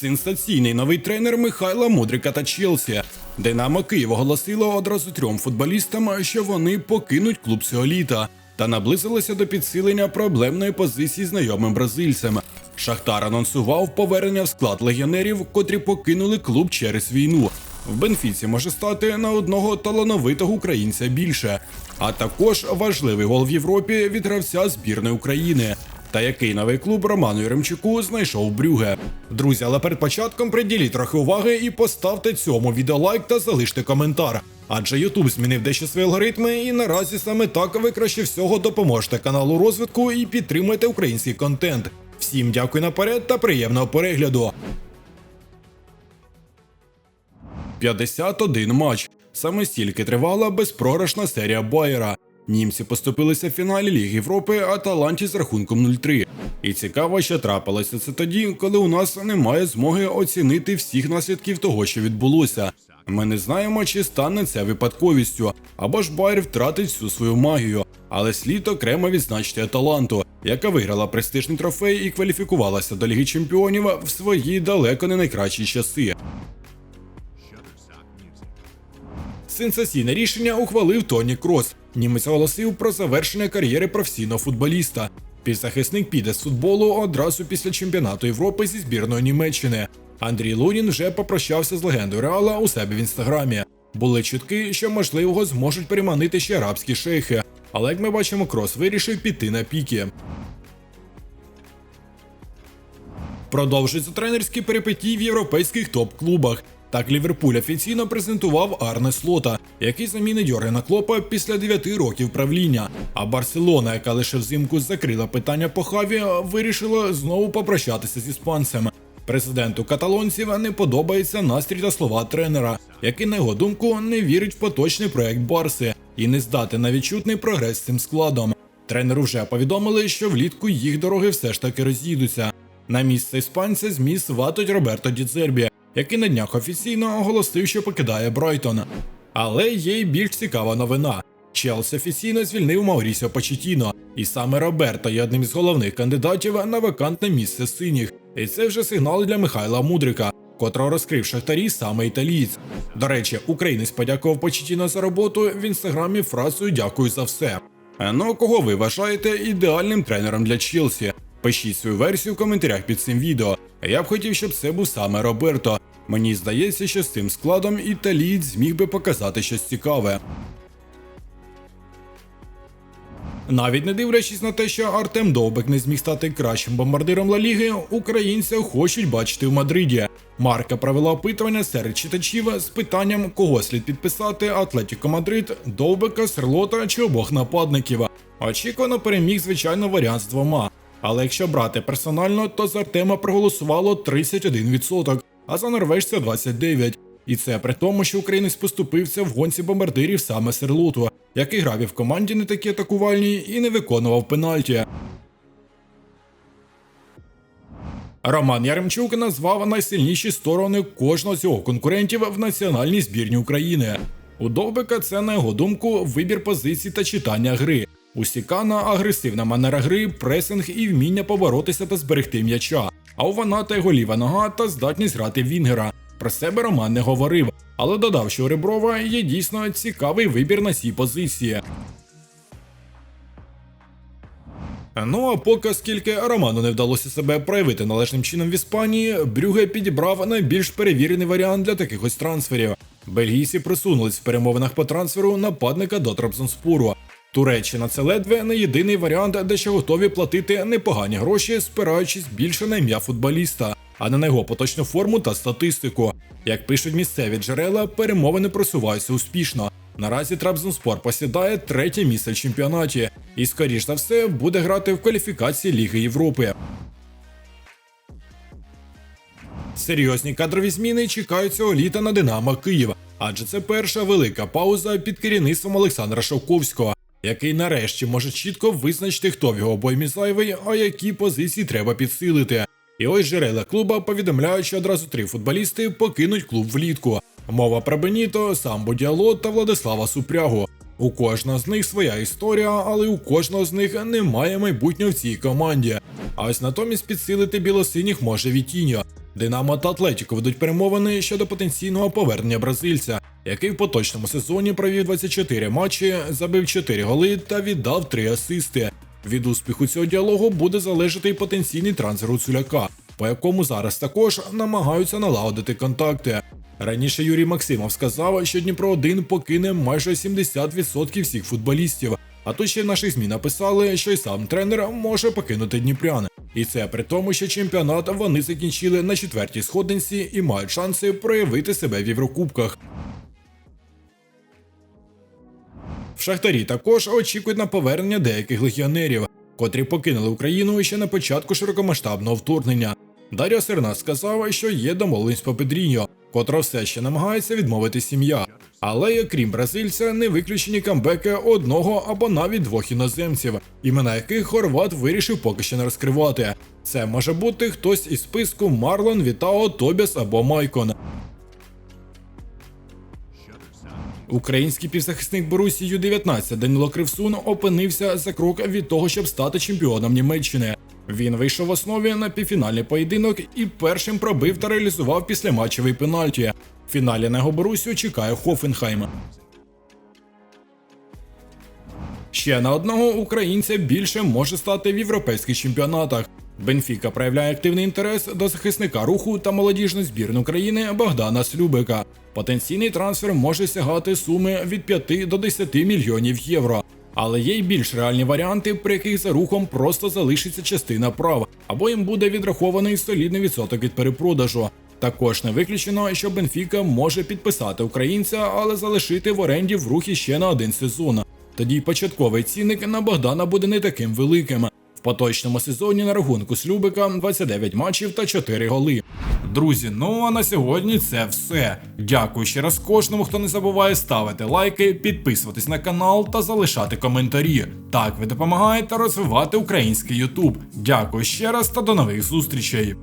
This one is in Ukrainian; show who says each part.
Speaker 1: Сенсаційний новий тренер Михайла Мудрика та Челсі. Динамо Київ оголосило одразу трьом футболістам, що вони покинуть клуб цього літа та наблизилися до підсилення проблемної позиції знайомим бразильцем. Шахтар анонсував повернення в склад легіонерів, котрі покинули клуб через війну. В Бенфіці може стати на одного талановитого українця більше, а також важливий гол в Європі від гравця збірної України. Та який новий клуб Роману Яремчуку знайшов Брюге. Друзі, але перед початком приділіть трохи уваги і поставте цьому відео лайк та залиште коментар. Адже Ютуб змінив дещо свої алгоритми, і наразі саме так ви краще всього допоможете каналу розвитку і підтримуєте український контент. Всім дякую наперед та приємного перегляду. 51 матч. Саме стільки тривала безпрограшна серія Байера. Німці поступилися в фіналі Ліги Європи Аталанті з рахунком 0-3. І цікаво, що трапилося це тоді, коли у нас немає змоги оцінити всіх наслідків того, що відбулося. Ми не знаємо, чи стане це випадковістю, або ж Байер втратить всю свою магію. Але слід окремо відзначити Аталанту, яка виграла престижний трофей і кваліфікувалася до Ліги Чемпіонів в свої далеко не найкращі часи. Сенсаційне рішення ухвалив Тоні Крос. Німець оголосив про завершення кар'єри професійного футболіста. Півзахисник піде з футболу одразу після чемпіонату Європи зі збірної Німеччини. Андрій Лунін вже попрощався з легендою Реала у себе в інстаграмі. Були чутки, що можливо зможуть переманити ще арабські шейхи. Але як ми бачимо, Крос вирішив піти на піки. Продовжуються тренерські перипетії в європейських топ-клубах. Так Ліверпуль офіційно презентував Арне Слота, який замінить Йоргена Клопа після 9 років правління. А Барселона, яка лише взимку закрила питання по хаві, вирішила знову попрощатися з іспанцем. Президенту каталонців не подобається настрій та слова тренера, який, на його думку, не вірить в поточний проект Барси і не здати на відчутний прогрес з цим складом. Тренеру вже повідомили, що влітку їх дороги все ж таки роз'їдуться. На місце іспанця зміг сватать Роберто Діцербі, який на днях офіційно оголосив, що покидає Брайтон. Але є й більш цікава новина. Челсі офіційно звільнив Маурісіо Почетіно, і саме Роберто є одним з головних кандидатів на вакантне місце синіх. І це вже сигнал для Михайла Мудрика, котрого розкрив шахтарі саме італієць. До речі, українець подякував Почетіно за роботу в інстаграмі фразою Дякую за все. Ну кого ви вважаєте ідеальним тренером для Челсі? Пишіть свою версію в коментарях під цим відео. Я б хотів, щоб це був саме Роберто. Мені здається, що з цим складом італієць зміг би показати щось цікаве. Навіть не дивлячись на те, що Артем Довбек не зміг стати кращим бомбардиром Ла Ліги, українця хочуть бачити в Мадриді. Марка провела опитування серед читачів з питанням, кого слід підписати Атлетіко Мадрид, Довбека, Серлота чи обох нападників. Очікувано переміг, звичайно, варіант з двома. Але якщо брати персонально, то за Артема проголосувало 31%, а за норвежця 29%. І це при тому, що українець поступився в гонці бомбардирів саме Серлоту, який грав і в команді не такі атакувальній і не виконував пенальті. Роман Яремчук назвав найсильніші сторони кожного з його конкурентів в національній збірні України. У Довбика це, на його думку, вибір позицій та читання гри. У Сікана агресивна манера гри, пресинг і вміння поборотися та зберегти м'яча. А у Ваната його ліва нога та здатність грати Вінгера. Про себе Роман не говорив, але додав, що у Реброва є дійсно цікавий вибір на цій позиції. Ну а поки оскільки Роману не вдалося себе проявити належним чином в Іспанії, Брюге підібрав найбільш перевірений варіант для таких ось трансферів. Бельгійці присунулись в перемовинах по трансферу нападника до Трабзонспору. Туреччина це ледве не єдиний варіант, де ще готові платити непогані гроші, спираючись більше на ім'я футболіста, а не на його поточну форму та статистику. Як пишуть місцеві джерела, перемовини просуваються успішно. Наразі Трабзонспор посідає третє місце в чемпіонаті і, скоріш за все, буде грати в кваліфікації Ліги Європи. Серйозні кадрові зміни чекають цього літа на Динамо Київ, адже це перша велика пауза під керівництвом Олександра Шовковського, який нарешті може чітко визначити, хто в його обоймі зайвий, а які позиції треба підсилити. І ось джерела клуба повідомляють, що одразу три футболісти покинуть клуб влітку. Мова про Беніто, Самбо Діало та Владислава Супрягу. У кожного з них своя історія, але у кожного з них немає майбутнього в цій команді. А ось натомість підсилити білосиніх може Вітіньо. Динамо та Атлетіко ведуть перемовини щодо потенційного повернення бразильця, який в поточному сезоні провів 24 матчі, забив 4 голи та віддав 3 асисти. Від успіху цього діалогу буде залежати й потенційний трансфер Гуцуляка, по якому зараз також намагаються налагодити контакти. Раніше Юрій Максимов сказав, що Дніпро 1 покине майже 70% всіх футболістів. А тут ще в наших ЗМІ написали, що й сам тренер може покинути Дніпрян. І це при тому, що чемпіонат вони закінчили на четвертій сходинці і мають шанси проявити себе в Єврокубках. Шахтарі також очікують на повернення деяких легіонерів, котрі покинули Україну ще на початку широкомасштабного вторгнення. Дар'я Серна сказав, що є домовленість по Педріньо, котра все ще намагається відмовити сім'я. Але окрім бразильця, не виключені камбеки одного або навіть двох іноземців, імена яких Хорват вирішив поки що не розкривати. Це може бути хтось із списку Марлон, Вітао, Тобіас або Майкон. Український півзахисник Борусі Ю-19 Данило Кривсун опинився за крок від того, щоб стати чемпіоном Німеччини. Він вийшов в основі на півфінальний поєдинок і першим пробив та реалізував післяматчевий пенальті. В фіналі на його Борусю чекає Хофенхайм. Ще на одного українця більше може стати в європейських чемпіонатах. Бенфіка проявляє активний інтерес до захисника руху та молодіжної збірної України Богдана Слюбика. Потенційний трансфер може сягати суми від 5 до 10 мільйонів євро. Але є й більш реальні варіанти, при яких за рухом просто залишиться частина прав, або їм буде відрахований солідний відсоток від перепродажу. Також не виключено, що Бенфіка може підписати українця, але залишити в оренді в рухі ще на один сезон. Тоді початковий цінник на Богдана буде не таким великим. В поточному сезоні на рахунку Слюбика 29 матчів та 4 голи. Друзі, ну а на сьогодні це все. Дякую ще раз кожному, хто не забуває ставити лайки, підписуватись на канал та залишати коментарі. Так ви допомагаєте розвивати український Ютуб. Дякую ще раз та до нових зустрічей.